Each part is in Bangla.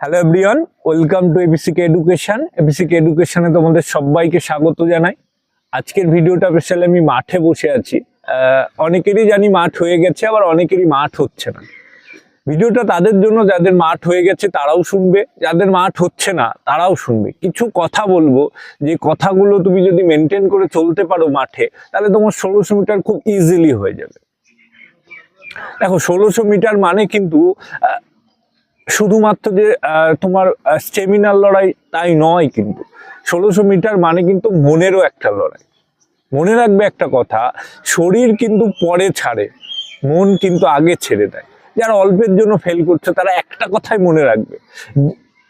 হ্যালো এভরিওয়ান ওয়েলকাম টু এবিসিকে এডুকেশন এবিসিকে এডুকেশনে তোমাদের সবাইকে স্বাগত জানাই। আজকের ভিডিওটা স্পেশালি আমি মাঠে বসে আছি। অনেকেরই জানি মাঠ হয়ে গেছে, আবার অনেকেরই মাঠ হচ্ছে না। ভিডিওটা তাদের জন্য, যাদের মাঠ হয়ে গেছে তারাও শুনবে, যাদের মাঠ হচ্ছে না তারাও শুনবে। কিছু কথা বলব, যে কথাগুলো তুমি যদি মেনটেন করে চলতে পারো মাঠে, তাহলে তোমার ষোলোশো মিটার খুব ইজিলি হয়ে যাবে। দেখো, ষোলোশো মিটার মানে কিন্তু শুধুমাত্র যে তোমার স্টেমিনার লড়াই তাই নয় কিন্তু। ষোলোশো মিটার মানে কিন্তু মনেরও একটা লড়াই। মনে রাখবে একটা কথা, শরীর কিন্তু পরে ছাড়ে, মন কিন্তু আগে ছেড়ে দেয়। যারা অল্পের জন্য ফেল করছে, তারা একটা কথাই মনে রাখবে,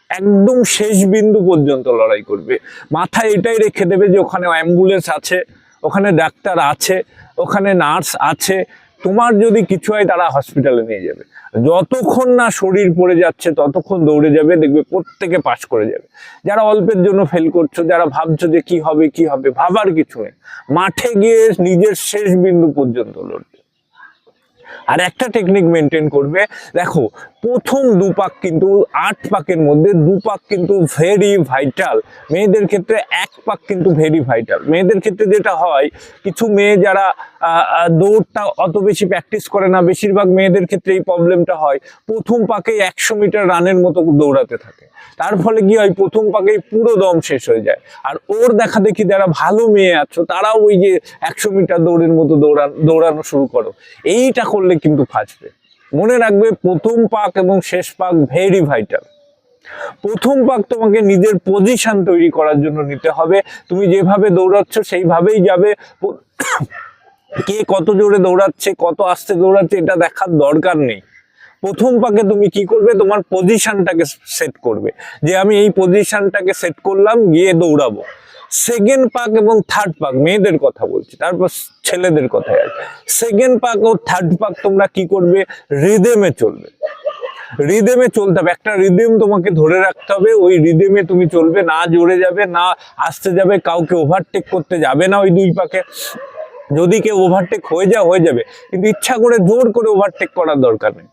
একদম শেষ বিন্দু পর্যন্ত লড়াই করবে। মাথায় এটাই রেখে দেবে যে, ওখানে অ্যাম্বুলেন্স আছে, ওখানে ডাক্তার আছে, ওখানে নার্স আছে তোমার যদি কিছু হয় তারা হসপিটালে নিয়ে যাবে। যতক্ষণ না শরীর পড়ে যাচ্ছে, ততক্ষণ দৌড়ে যাবে, দেখবে প্রত্যেকে পাশ করে যাবে। যারা অল্পের জন্য ফেল করছ, যারা ভাবছ যে কি হবে কি হবে, ভাবার কিছু নেই। মাঠে গিয়ে নিজের শেষ বিন্দু পর্যন্ত লড়বে আর একটা টেকনিক মেনটেন করবে। দেখো, প্রথম দু পাক কিন্তু, আট পাকের মধ্যে দু পাক কিন্তু ভেরি ভাইটাল মেয়েদের ক্ষেত্রে এক পাক কিন্তু ভেরি ভাইটাল মেয়েদের ক্ষেত্রে যেটা হয়, কিছু মেয়ে যারা দৌড়টা অত বেশি প্র্যাকটিস করে না, বেশিরভাগ মেয়েদের ক্ষেত্রে এই প্রবলেমটা হয়, প্রথম পাকে একশো মিটার রানের মতো দৌড়াতে থাকে। তার ফলে কি হয়, প্রথম পাকেই পুরো দম শেষ হয়ে যায়। আর ওর দেখা দেখি যারা ভালো মেয়ে আছো, তারাও ওই যে একশো মিটার দৌড়ের মতো দৌড়া, দৌড়ানো শুরু করো। এইটা করলে কিন্তু ফাঁসবে। মনে রাখবে, প্রথম পাক এবং শেষ পাক ভেরি ভাইটাল প্রথম পাক তোমাকে নিজের পজিশন তৈরি করার জন্য নিতে হবে। তুমি যেভাবে দৌড়াচ্ছ, সেইভাবেই যাবে। কে কত জোরে দৌড়াচ্ছে, কত আস্তে দৌড়াচ্ছে, এটা দেখার দরকার নেই। প্রথম পাকে তুমি কি করবে? তোমার পজিশনটাকে সেট করবে। যে আমি এই পজিশনটাকে সেট করলাম, গিয়ে দৌড়াবো। সেকেন্ড পাক এবং থার্ড পাক, মেয়েদের কথা বলছি, তারপর ছেলেদের কথাই আর সেকেন্ড পাক ও থার্ড পাক তোমরা কি করবে? রিদেমে চলবে। রিদেমে চলতে হবে। একটা রিদেম তোমাকে ধরে রাখতে হবে, ওই রিদেমে তুমি চলবে, না জোরে যাবে, না আসতে যাবে, কাউকে ওভারটেক করতে যাবে না ওই দুই পাকে। যদি কেউ ওভারটেক হয়ে যায়, হয়ে যাবে। কিন্তু ইচ্ছা করে জোর করে ওভারটেক করার দরকার নেই।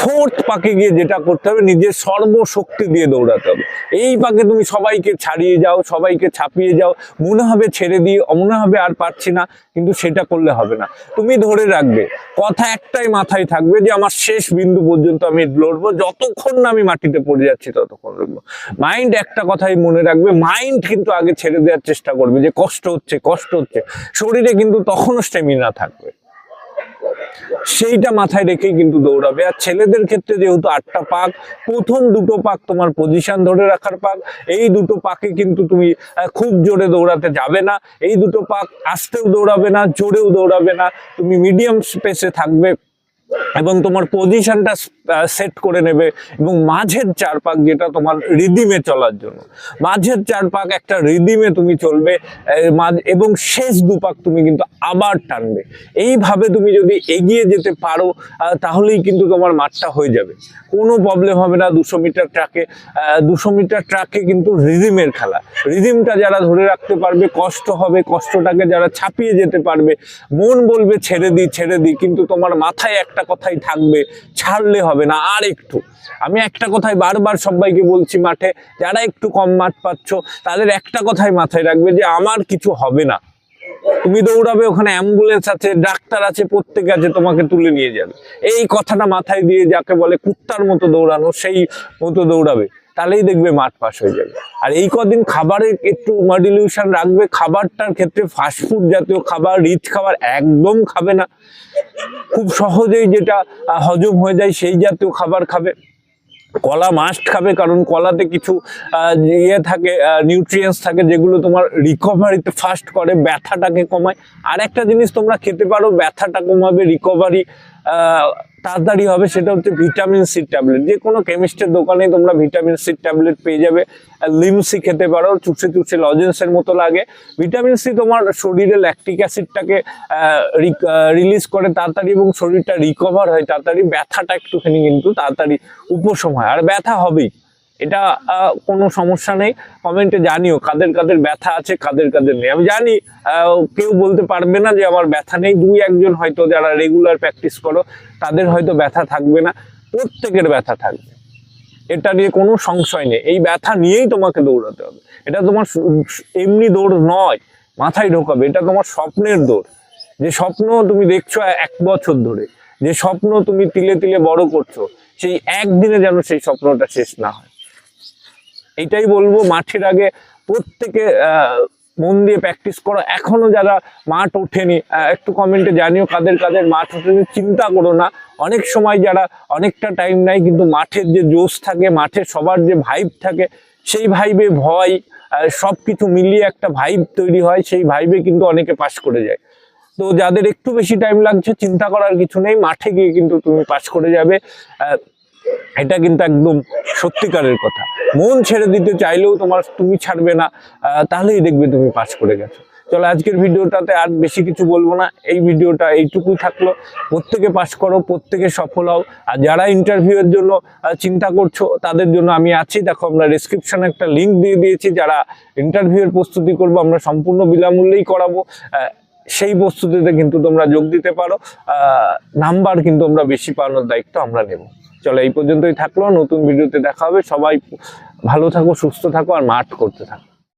ফোর্থ পাকে গিয়ে যেটা করতে হবে, নিজের সর্বশক্তি দিয়ে দৌড়াতে হবে। এই পাকে তুমি সবাইকে ছাড়িয়ে যাও, সবাইকে ছাপিয়ে যাও। মনে হবে ছেড়ে দিয়ে, মনে হবে আর পারছি না, কিন্তু সেটা করলে হবে না। তুমি ধরে রাখবে, কথা একটাই মাথায় থাকবে যে আমার শেষ বিন্দু পর্যন্ত আমি লড়বো, যতক্ষণ না আমি মাটিতে পড়ে যাচ্ছি ততক্ষণ লড়বো। মাইন্ড একটা কথাই মনে রাখবে মাইন্ড কিন্তু আগে ছেড়ে দেওয়ার চেষ্টা করবে যে কষ্ট হচ্ছে কষ্ট হচ্ছে। শরীরে কিন্তু তখনও স্টেমিনা থাকবে। সেইটা মাথায় রেখে কিন্তু দৌড়াবে। আর ছেলেদের ক্ষেত্রে যেহেতু আটটা পাক, প্রথম দুটো পাক তোমার পজিশন ধরে রাখার পাক, এই দুটো পাকে কিন্তু তুমি খুব জোরে দৌড়াতে যাবে না। এই দুটো পাক আসতেও দৌড়াবে না, জোরেও দৌড়াবে না। তুমি মিডিয়াম স্পেসে থাকবে। এবং তোমার পজিশনটা সেট করে নেবে এবং মাঝের চার পাক যেটা তোমার রিদিমে চলার জন্য। মাঝের চার পাক একটা রিদিমে তুমি চলবে এবং শেষ দু পাক তুমি কিন্তু আবার টানবে। এইভাবে তুমি যদি এগিয়ে যেতে পারো তাহলেই কিন্তু তোমার মাঠটা হয়ে যাবে। কোনো প্রবলেম হবে না দুশো মিটার ট্রাকে দুশো মিটার ট্রাকে কিন্তু রিদিমের খেলা। রিদিমটা যারা ধরে রাখতে পারবে, কষ্ট হবে, কষ্টটাকে যারা ছাপিয়ে যেতে পারবে, মন বলবে, ছেড়ে দিই ছেড়ে দিই কিন্তু তোমার মাথায় একটা কথাই থাকবে, ছাড়লে হবে না, আর একটু। আমি একটা কথাই বারবার সবাইকে বলছি মাঠে, যারা একটু কম মাঠ পাচ্ছ, তাদের একটা কথাই মাথায় রাখবে যে আমার কিছু হবে না। তুমি দৌড়াবে ওখানে, অ্যাম্বুলেন্স আছে, ডাক্তার আছে, প্রত্যেকে আছে, তোমাকে তুলে নিয়ে যাবে। এই কথাটা মাথায় দিয়ে যাকে বলে কুত্তার মতো দৌড়ানো, সেই মতো দৌড়াবে। তাহলেই দেখবে মাঠ পাস হয়ে যাবে। আর এই কদিন খাবারের একটু মডিলিউশন রাখবে, খাবারটার ক্ষেত্রে ফাস্টফুড জাতীয় খাবার রিচ খাবার একদম খাবে না। খুব সহজেই যেটা হজম হয়ে যায়, সেই জাতীয় খাবার খাবে। কলা মাস্ট খাবে, কারণ কলাতে কিছু ইয়ে থাকে নিউট্রিয়েন্টস থাকে, যেগুলো তোমার রিকভারিতে ফাস্ট করে, ব্যথাটাকে কমায়। আর একটা জিনিস তোমরা খেতে পারো, ব্যথাটা কমাবে রিকভারি তাড়াতাড়ি হবে, সেটা হচ্ছে ভিটামিন সি ট্যাবলেট। যে কোনো কেমিস্টের দোকানে তোমরা ভিটামিন সি ট্যাবলেট পেয়ে যাবে। লিমসি খেতে পারো চুষে চুষে লজেন্সের মতো লাগে। ভিটামিন সি তোমার শরীরে ল্যাকটিক অ্যাসিডটাকে রিলিজ করে তাড়াতাড়ি এবং শরীরটা রিকভার হয়। তাড়াতাড়ি ব্যথাটা একটুখানি কিন্তু তাড়াতাড়ি উপশম হয়। আর ব্যথা হবেই। এটা কোনো সমস্যা নেই। কমেন্টে জানিও কাদের কাদের ব্যথা আছে, কাদের কাদের নেই। আমি জানি কেউ বলতে পারবে না যে আমার ব্যথা নেই। দুই, একজন হয়তো যারা রেগুলার প্র্যাকটিস করো, তাদের হয়তো ব্যথা থাকবে না। প্রত্যেকের ব্যথা থাকবে। এটা নিয়ে কোনো সংশয় নেই। এই ব্যথা নিয়েই তোমাকে দৌড়াতে হবে। এটা তোমার এমনি দৌড় নয়, মাথায় ঢোকাবে। এটা তোমার স্বপ্নের দৌড়। যে স্বপ্ন তুমি দেখছ এক বছর ধরে, যে স্বপ্ন তুমি তিলে তিলে বড় করছ, সেই একদিনে যেন সেই স্বপ্নটা শেষ না হয়। এটাই বলব, মাঠের আগে প্রত্যেকে মন দিয়ে প্র্যাকটিস করো। এখনও যারা মাঠ ওঠেনি একটু কমেন্টে জানিও কাদের কাদের মাঠ ওঠেনি। চিন্তা করো না, অনেক সময় যারা অনেকটা টাইম নাই কিন্তু মাঠের যে জোশ থাকে মাঠে সবার যে ভাইব থাকে, সেই ভাইবে ভয় সব কিছু মিলিয়ে একটা ভাইব তৈরি হয়, সেই ভাইবে কিন্তু অনেকে পাশ করে যায়। তো যাদের একটু বেশি টাইম লাগছে, চিন্তা করার কিছু নেই, মাঠে গিয়ে কিন্তু তুমি পাশ করে যাবে। এটা কিন্তু একদম সত্যিকারের কথা। মন ছেড়ে দিতে চাইলেও তোমার তুমি ছাড়বে না তাহলেই দেখবে তুমি পাস করে গেছো। চলো আজকের ভিডিওটাতে আর বেশি কিছু বলব না, এই ভিডিওটা এইটুকুই থাকল। প্রত্যেকে পাস করো, প্রত্যেকে সফল হও। আর যারা ইন্টারভিউয়ের জন্য চিন্তা করছ, তাদের জন্য আমি আছি। দেখো, আমরা ডিসক্রিপশনে একটা লিঙ্ক দিয়ে দিয়েছি। যারা ইন্টারভিউয়ের প্রস্তুতি করব, আমরা সম্পূর্ণ বিনামূল্যেই করাবো। সেই প্রস্তুতিতে কিন্তু তোমরা যোগ দিতে পারো। নাম্বার কিন্তু আমরা বেশি পাওয়ানোর দায়িত্ব আমরা নেব। চলো, এই পর্যন্তই থাকল। নতুন ভিডিওতে দেখা হবে। সবাই ভালো থাকো, সুস্থ থাকো, আর মাঠ করতে থাকো।